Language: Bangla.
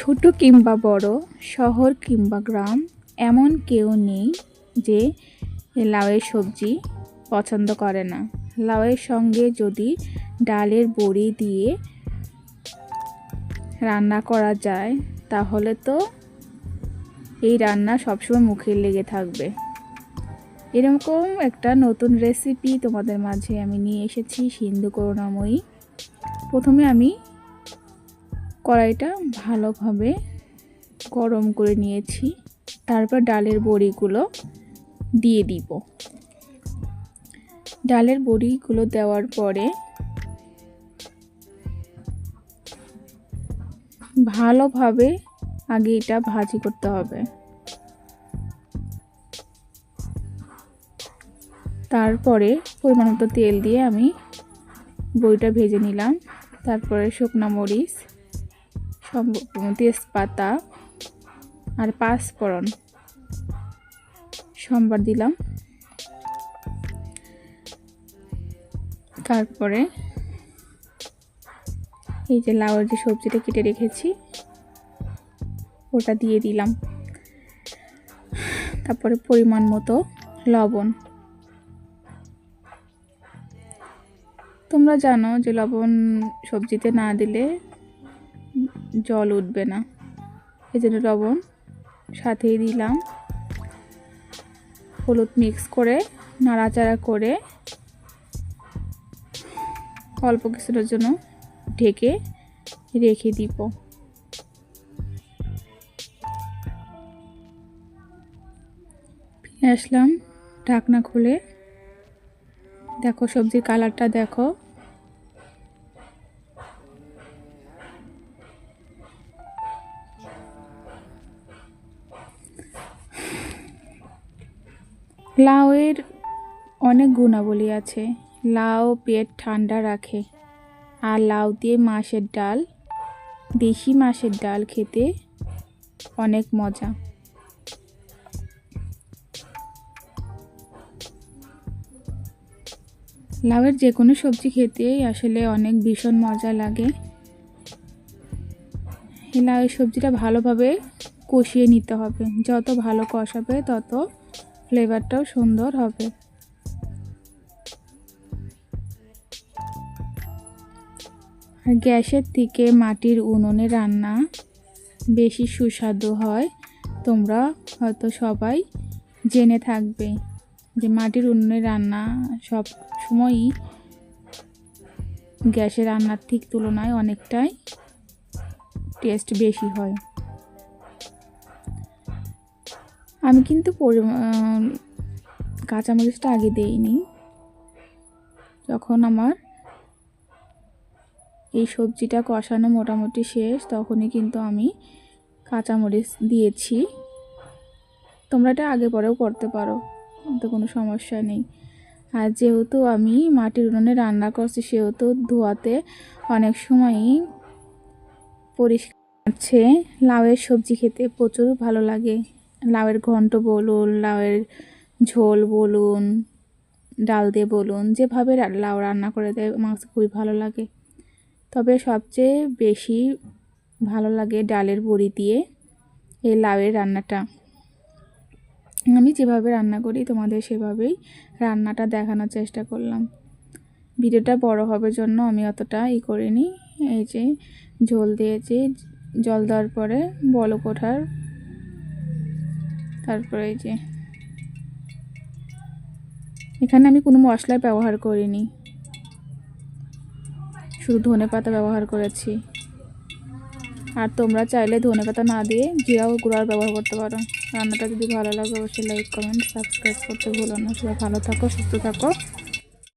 ছোট কিংবা বড়, শহর কিংবা গ্রাম, এমন কেউ নেই যে লাউয়ের সবজি পছন্দ করে না। লাউয়ের সঙ্গে যদি ডালের বড়ি দিয়ে রান্না করা যায়, তাহলে তো এই রান্না সবসময় মুখে লেগে থাকবে। এরকম একটা নতুন রেসিপি তোমাদের মাঝে আমি নিয়ে এসেছি, সিন্ধু করুণাময়ী। প্রথমে আমি কড়াইটা ভালোভাবে গরম করে নিয়েছি। তারপর ডালের বড়িগুলো দিয়ে দিব। ডালের বড়িগুলো দেওয়ার পরে ভালোভাবে আগে এটা ভাজি করতে হবে। তারপরে পরিমাণ মতো তেল দিয়ে আমি বড়িটা ভেজে নিলাম। তারপরে শুকনো মরিচ তেজপাতা আর পাঁচফোড়ন। সোমবার দিলাম। তারপরে এই যে লাউয়ের যে সবজিটা কেটে রেখেছি, ওটা দিয়ে দিলাম। তারপরে পরিমাণ মতো লবণ। তোমরা জানো যে লবণ সবজিতে না দিলে জল উঠবে না। এই জন্য লবণ সাথেই দিলাম। হলুদ মিক্স করে, নাড়াচাড়া করে অল্প কিছুটার জন্য ঢেকে রেখে দিব। আসলাম ঢাকনা খুলে। দেখো সবজির কালারটা দেখো। লাউয়ের অনেক গুণাবলী আছে। লাউ পেট ঠান্ডা রাখে আর লাউ দিয়ে মাছের ডাল, দেশি মাছের ডাল খেতে অনেক মজা। লাউয়ের যে কোনো সবজি খেতেই আসলে অনেক ভীষণ মজা লাগে। লাউয়ের সবজিটা ভালোভাবে কষিয়ে নিতে হবে। যত ভালো কষাবে তত ফ্লেভারটাও সুন্দর হবে। আর গ্যাসের থেকে মাটির উনুনে রান্না বেশি সুস্বাদু হয়। তোমরা হয়তো সবাই জেনে থাকবে যে মাটির উনুনে রান্না সব সময়ই গ্যাসের রান্নার ঠিক তুলনায় অনেকটাই টেস্ট বেশি হয়। আমি কিন্তু কাঁচামরিচটা আগে দেইনি। যখন আমার এই সবজিটা কষানো মোটামুটি শেষ, তখনই কিন্তু আমি কাঁচামরিচ দিয়েছি। তোমরা এটা আগে পরেও করতে পারো তো কোনো সমস্যা নেই। আর যেহেতু আমি মাটির উনুনে রান্না করছি, সেহেতু ধোয়াতে অনেক সময়ই পরিষ্কার লাউয়ের সবজি খেতে প্রচুর ভালো লাগে। লাউয়ের ঘন্ট বলুন, লাউয়ের ঝোল বলুন, ডাল দিয়ে বলুন, যেভাবে লাউ রান্না করে দেয় মাছ খুবই ভালো লাগে। তবে সবচেয়ে বেশি ভালো লাগে ডালের বড়ি দিয়ে এই লাউয়ের রান্নাটা। আমি যেভাবে রান্না করি, তোমাদের সেভাবেই রান্নাটা দেখানোর চেষ্টা করলাম। ভিডিওটা বড় হবে জন্য আমি অতটা ই করিনি। এই যে ঝোল দিয়েছি, জল দেওয়ার পরে বলক ওঠার তারপরে এই যে, এখানে আমি কোনো মশলা ব্যবহার করিনি। শুধু ধনে পাতা ব্যবহার করেছি। আর তোমরা চাইলে ধনে পাতা না দিয়ে জিরাও গুঁড়ার ব্যবহার করতে পারো। রান্নাটা যদি ভালো লাগে, অবশ্যই লাইক কমেন্ট সাবস্ক্রাইব করতে ভুলো না। সবাই ভালো থাকো, সুস্থ থাকো।